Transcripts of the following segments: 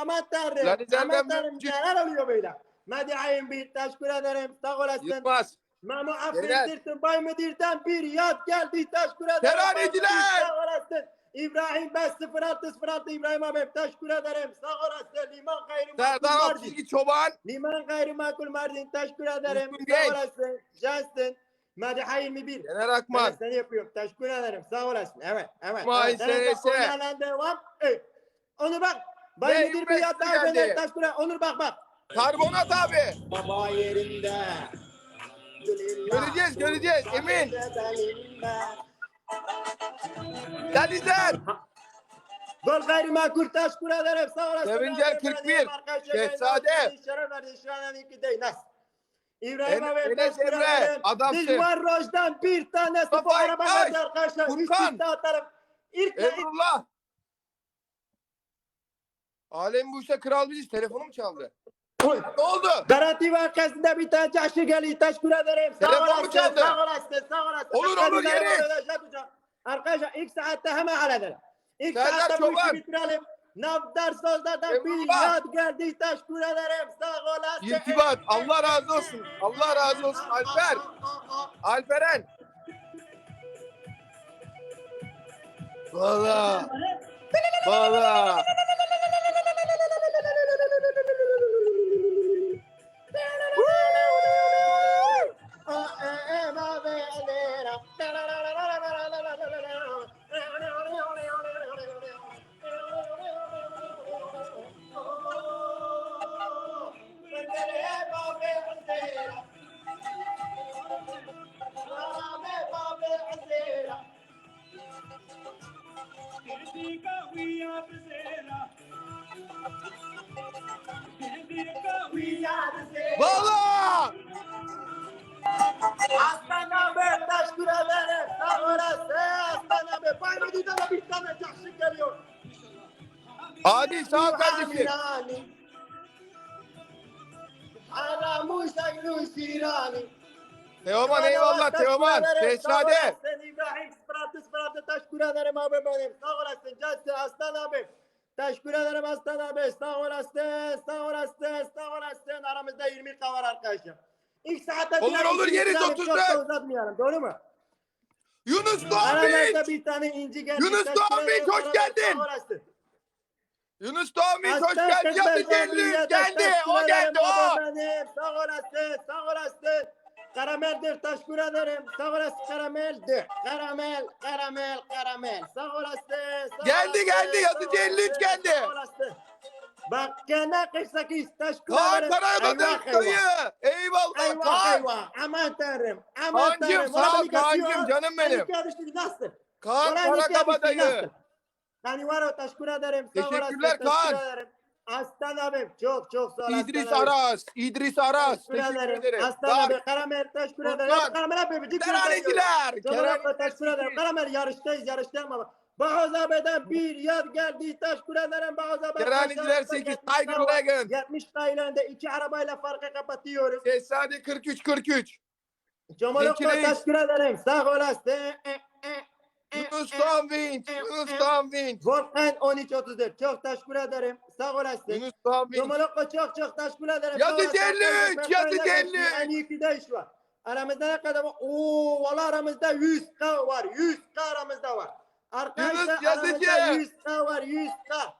Aman tanrım. Lan izlerden Aman tanrım mümkün. neler oluyor böyle. Madiayim bir teşekkür ederim. Sağ olasın. Yılmaz. Beyler. affettirsin. Bay Müdür'den bir yat geldi. Teşekkür ederim. Müdür, Sağ olasın. İbrahim 50606 İbrahim abi teşekkür ederim. Sağ olasın. Liman gayrimakul Serdar Mardin. Çoban. Liman gayrimakul Mardin teşekkür ederim. Sağ olasın. Justin. Madiha 21. Yener Akman. Evet, seni yapıyorum. Teşekkür ederim. Sağ olasın. Evet, evet. Vay evet. Senese. Konya'dan devam. Evet. Onur bak. Bay Müdür bir İbrahim yat daha geldi. gönder. Teşekkür ederim. Onur bak bak. Karbonat abi. Baba yerinde. Göreceğiz, göreceğiz, emin. Denizler. Gol gayrimakul teşekkür ederim. Sağ olasın. Sevincer Arkadaşlar, 41. arkadaşlar, Şehzade. Şeref verdi. Şu an iki değil. İbrahim En- abi Enes Emre, adamsın. Dizman Roj'dan bir tanesi bu araba geldi arkadaşlar. Furkan. atarım. İlk Emrullah. Alem bu işte kral biziz. Telefonu mu çaldı? Ne oldu? Garanti vakasında bir tane çarşı geliyor. Teşekkür ederim. Sağ Telefon mu çaldı? Sağ olasın. Sağ olasın. Olur, olur, yeriz. arkadaşlar, Arkadaşlar ilk saatte hemen halledelim. İlk Serdar saatte bu işi bitirelim. Navdar Sözler'den yad geldi. Teşekkür ederim. Sağ olasın. İrtibat. Allah razı olsun. Allah razı olsun. Alper. Alperen. Valla. Valla. Bayramı'da da bir tane çarşı geliyor. Hadi sağ ol kardeşim. Aramış aynu şirani. Teoman eyvallah Teoman. Şehzade. Sen İbrahim Spratı Spratı teşekkür ederim abi benim. Sağ olasın. Cansın Aslan abi. Teşekkür ederim Aslan abi. Sağ olasın. Sağ olasın. Sağ olasın. Aramızda 20 var arkadaşlar. İlk saatte Olur, olur, yeriz bitirelim, 34. Çok da uzatmayalım. Doğru mu? Yunus Doğan Bey. bir tane inci geldi. Yunus Doğan Bey, hoş geldin. Yunus Doğan Bey hoş geldin. Geldi geldi. Geldi. O geldi o. Sağ olasın. Sağ olasın. Karameldir teşekkür ederim. Sağ olasın karameldir. Karamel, karamel, karamel. Sağ olasın. Geldi, geldi. Yazıcı 53 olasın, geldi. Sağ olasın. Bak gene 48 teşekkür Kaan ederim. Eyvah. dayı. Eyvallah Eyvah Kaan. eyvah. Aman tanrım. Aman Kaan'cım tanrım. sağ ol bir kaçıyor. canım benim. İki düştün, Nasıl? Kaan Oraya bir Karakaba dayı. nasıl? Yani var o teşekkür ederim. Sağ Teşekkürler teşekkür Kaan. ederim. Aslan abim çok çok sağ ol. İdris Aslan abim. Aras. İdris Aras. Teşekkür ederim. Aslan abi karamel teşekkür ederim. Abi. Kenan Kenan teşekkür ederim. Karamel yarıştayız yarıştayım ama. Bahaz abiden bir yad geldi. Teşekkür ederim Bahaz abi. Teraneciler 8. Tiger Wagon. 70 Tayland'da iki arabayla farkı kapatıyoruz. Şehzade 43 43. Cemal Zeki Okma Reis. teşekkür ederim. Sağ olasın. Yunus Doğan Vinç. Yunus. Doğan Vinç. Volkan 1334. Çok teşekkür ederim. Sağ olasın. Yunus Doğan Vinç. Cemal çok çok teşekkür ederim. Olasın. 53, Ben yazıcı böyle 53. En iyi ikide iş var. Aramızda ne kadar var? Oo valla aramızda 100k var. 100k aramızda var. Arkadaşlar aramızda 100k var. 100k.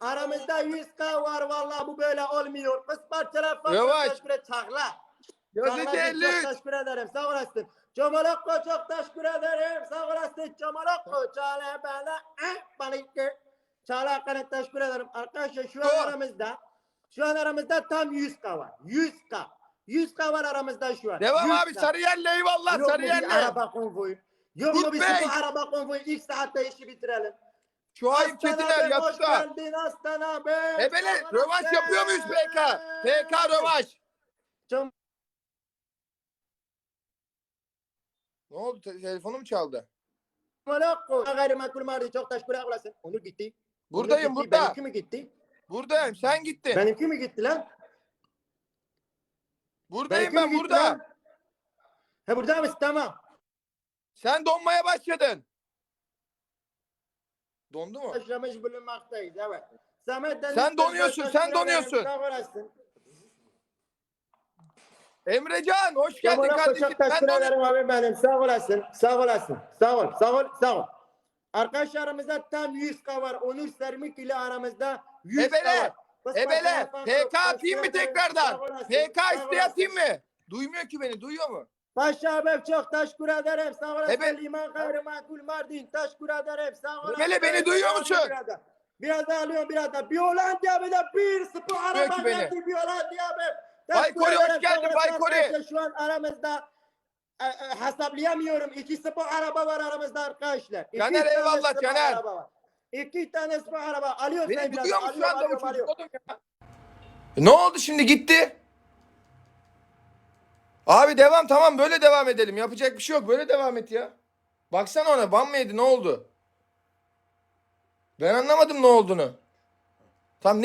Aramızda 100k var vallahi bu böyle olmuyor. Kız parçalar Yavaş. teşekkür et. Çakla. Yazıcı Çağla'cığım, 53. Çok teşekkür ederim. Sağ olasın. Cemalakko çok teşekkür ederim. Sağ olasın Cemalakko. Çağla bana. Eh balıklı. Çağla Hakan'a teşekkür ederim. Arkadaşlar şu an aramızda. Şu an aramızda tam 100k var. 100k. 100k var aramızda şu an. Devam 100K. abi Sarıyer'le eyvallah Sarıyer'le. araba konvoyu? Tut bir Bey. araba konvoyu? İlk saatte işi bitirelim. Çetiner abi, Hoş yatıda. geldin Aslan abi. Ebele Sağ rövanş olasın. yapıyor muyuz PK? PK rövanş. Cem- Ne oldu? Te- Telefonum çaldı. Cemalakko. Gayrimenkul Mardi çok teşekkür ederim. Onur gitti. Buradayım Onur gitti. burada. Benimki mi gitti? Buradayım. Sen gittin. Benimki mi gitti lan? Buradayım Benimki ben mi gitti burada. lan? He burada mısın? Tamam. Sen donmaya başladın. Dondu mu? başlamış bulunmaktayız. Evet. Samet Deniz Sen donuyorsun, sen donuyorsun. Sağ olasın. Emrecan hoş geldin Kemal'e kardeşim. teşekkür donuyorsun. ederim abi benim. Sağ olasın. Sağ olasın. Sağ ol. Sağ ol. Sağ ol. Arkadaşlarımızda tam 100 k var. Onur Sermik ile aramızda 100 k Ebele, var. Kız Ebele. başına fark PK atayım mı tekrardan? Sağ olasın, PK sağ isteği olasın. atayım mı? Duymuyor ki beni. Duyuyor mu? Paşa abi çok teşekkür ederim. Sağ olasın. Ebe- Liman Gayrimenkul Mardin. Teşekkür ederim. Sağ olasın. Ebele, beni duyuyor musun? Biraz daha, alıyorum biraz daha. Bir Hollanda bir de bir spor araba geldi. Bir Hollanda. Baykori, Teşekkür hoş geldin, arkadaşlar. Şu an aramızda e, e, hesaplayamıyorum. İki spor araba var aramızda arkadaşlar. İki Caner, eyvallah, Caner. İki tane spor araba. Alıyorsun Beni duyuyor mu şu anda Ne oldu şimdi gitti? Abi devam tamam böyle devam edelim. Yapacak bir şey yok. Böyle devam et ya. Baksana ona ban mı yedi ne oldu? Ben anlamadım ne olduğunu. Tam ne